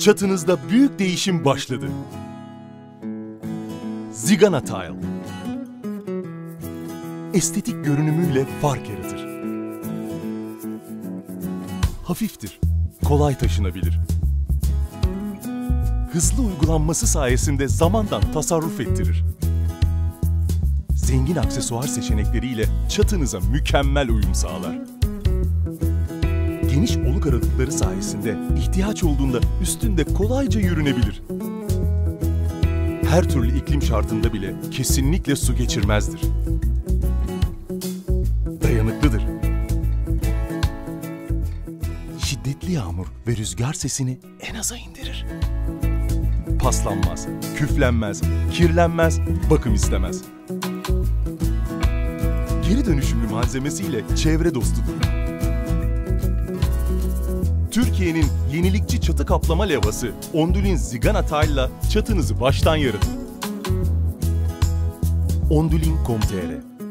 Çatınızda büyük değişim başladı. Zigana Tile. Estetik görünümüyle fark yaratır. Hafiftir, kolay taşınabilir. Hızlı uygulanması sayesinde zamandan tasarruf ettirir. Zengin aksesuar seçenekleriyle çatınıza mükemmel uyum sağlar. Geniş oluk aralıkları sayesinde ihtiyaç olduğunda üstünde kolayca yürünebilir. Her türlü iklim şartında bile kesinlikle su geçirmezdir. Dayanıklıdır. Şiddetli yağmur ve rüzgar sesini en aza indirir. Paslanmaz, küflenmez, kirlenmez, bakım istemez. Geri dönüşümlü malzemesiyle çevre dostudur. Türkiye'nin yenilikçi çatı kaplama levhası Ondül'ün Zigana Tile'la çatınızı baştan yaratın. Ondülin.com.tr